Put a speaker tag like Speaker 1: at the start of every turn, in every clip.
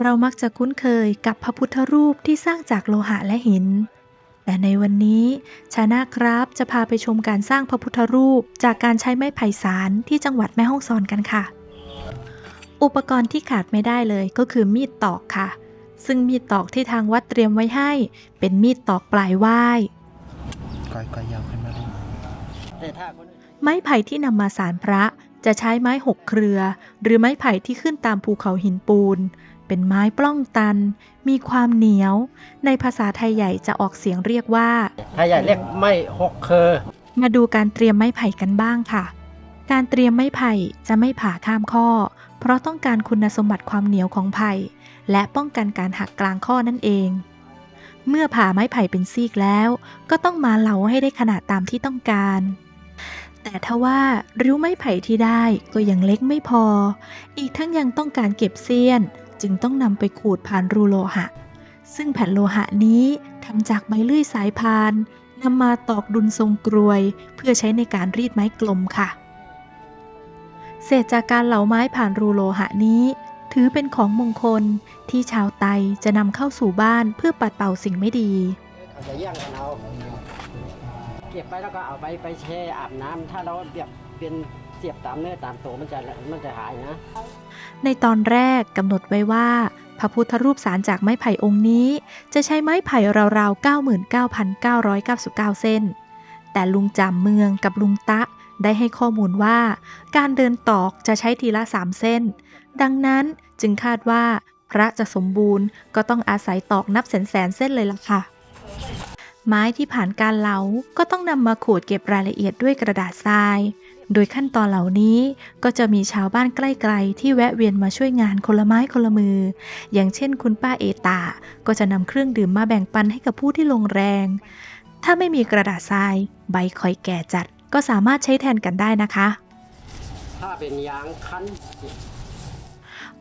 Speaker 1: เรามักจะคุ้นเคยกับพระพุทธรูปที่สร้างจากโลหะและหิน แต่ในวันนี้ชานะครับจะพาไปชมการสร้างพระพุทธรูปจากการใช้ไม้ไผ่สารที่จังหวัดแม่ฮ่องสอนกันค่ะ อุปกรณ์ที่ขาดไม่ได้เลยก็คือมีดตอกค่ะ ซึ่งมีดตอกที่ทางวัดเตรียมไว้ให้ เป็นมีดตอกปลายว่าย
Speaker 2: ก้อยก้อยยาวขึ้นมาเลย
Speaker 3: แต่ถ้าคนอื่น
Speaker 1: ไม้ไผ่ที่นำมาสารพระ จะใช้ไม้หกเครือ หรือไม้ไผ่ที่ขึ้นตามภูเขาหินปูน เป็นไม้ปล้องตัน มีความเหนียว ในภาษาไทยใหญ่จะออกเสียงเรียกว่า
Speaker 3: ถ้าอยากเรียกไม่หกเคอ
Speaker 1: มาดูการเตรียมไม้ไผ่กันบ้างค่ะ การเตรียมไม้ไผ่จะไม่ผ่าข้ามข้อ เพราะต้องการคุณสมบัติความเหนียวของไผ่และป้องกันการหักกลางข้อนั่นเอง เมื่อผ่าไม้ไผ่เป็นซีกแล้ว ก็ต้องมาเหลาให้ได้ขนาดตามที่ต้องการ แต่ทว่าริ้วไม้ไผ่ที่ได้ก็ยังเล็กไม่พอ อีกทั้งยังต้องการเก็บเสี้ยน จึงต้องนำไปขูดผ่านรูโลหะ ซึ่งแผ่นโลหะนี้ทำจากไม้เลื่อยสายพานนำมาตอกดุลทรงกรวย เพื่อใช้ในการรีดไม้กลมค่ะ เศษจากการเหลาไม้ผ่านรูโลหะนี้ ถือเป็นของมงคลที่ชาวไตจะนำเข้าสู่บ้านเพื่อปัดเป่าสิ่งไม่ดี
Speaker 3: เก็บไปแล้วก็เอาไปไปแช่อาบน้ำถ้าเราแบบเป็นเสียบตามเนื้อตามตัวมันจะมันจะหายนะ
Speaker 1: ในตอนแรกกำหนดไว้ว่า พระพุทธรูปสารจากไม้ไผ่องค์นี้ จะใช้ไม้ไผ่ราวๆ 99,999 เส้น แต่ลุงจำเมืองกับลุงตะได้ให้ข้อมูลว่า การเดินตอกจะใช้ทีละ 3 เส้น ดังนั้นจึงคาดว่าพระจะสมบูรณ์ก็ต้องอาศัยตอกนับแสนแสนๆเส้นเลยล่ะค่ะ ไม้ที่ผ่านการเหลา ก็ต้องนำมาขูดเก็บรายละเอียดด้วยกระดาษทราย โดยขั้นตอนเหล่านี้ก็จะมีชาวบ้านใกล้ๆ ที่แวะเวียนมาช่วยงานคนละไม้คนละมือ อย่างเช่นคุณป้าเอตา ก็จะนำเครื่องดื่มมาแบ่งปันให้กับผู้ที่ลงแรง ถ้าไม่มีกระดาษทราย ใบคอยแก่จัด ก็สามารถใช้แทนกันได้นะคะ
Speaker 3: ถ้าเป็นยางคั้น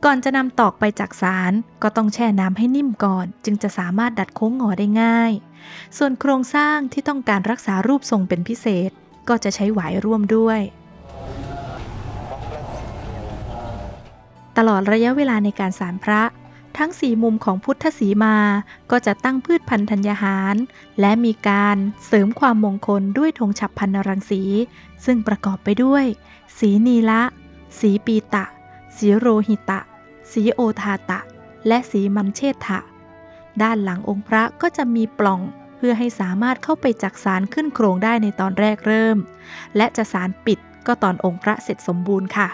Speaker 1: ก่อนจะนำตอกไปจากสารก็ต้องแช่น้ำให้นิ่มก่อน จึงจะสามารถดัดโค้งงอได้ง่าย ส่วนโครงสร้างที่ต้องการรักษารูปทรงเป็นพิเศษ ก็จะใช้หวายร่วมด้วย ตลอดระยะเวลาในการสารพระ ทั้งสี่มุมของพุทธสีมาก็จะตั้งพืชพันธัญญาหาร และมีการเสริมความมงคลด้วยธงฉับพันนรังสี ซึ่งประกอบไปด้วย สีนีละ สีปีตะ สีโรหิตะ สีโอทาตะ และสีมันเชษฐะ ด้านหลังองค์พระก็จะมีปล่องเพื่อให้สามารถเข้าไปจักสารขึ้นโครงได้ในตอนแรกเริ่ม และจะสารปิดก็ตอนองค์พระเสร็จสมบูรณ์ค่ะ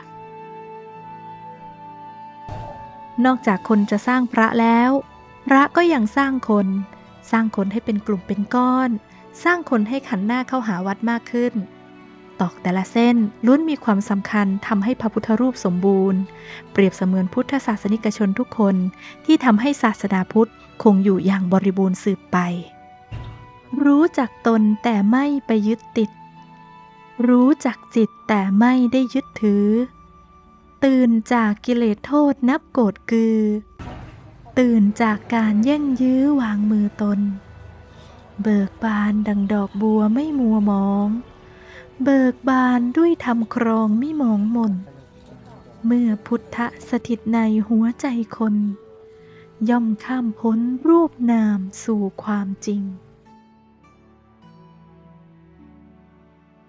Speaker 1: นอกจากคนจะสร้างพระแล้ว พระก็ยังสร้างคน สร้างคนให้เป็นกลุ่มเป็นก้อน สร้างคนให้ขันหน้าเข้าหาวัดมากขึ้น ตอกแต่ละเส้นล้วนมีความสำคัญทำให้พระพุทธรูปสมบูรณ์ เปรียบเสมือนพุทธศาสนิกชนทุกคนที่ทำให้ศาสนาพุทธคงอยู่อย่างบริบูรณ์สืบไป รู้จักตนแต่ไม่ไปยึดติด รู้จักจิตแต่ไม่ได้ยึดถือ ตื่นจากกิเลสโทษนับโกรธกือ ตื่นจากการแย่งยื้อวางมือตน เบิกบานดังดอกบัวไม่มัวมอง เบิกบานด้วยธรรมครองไม่มองมน เมื่อพุทธสถิตในหัวใจคน ย่อมข้ามพ้นรูปนามสู่ความจริง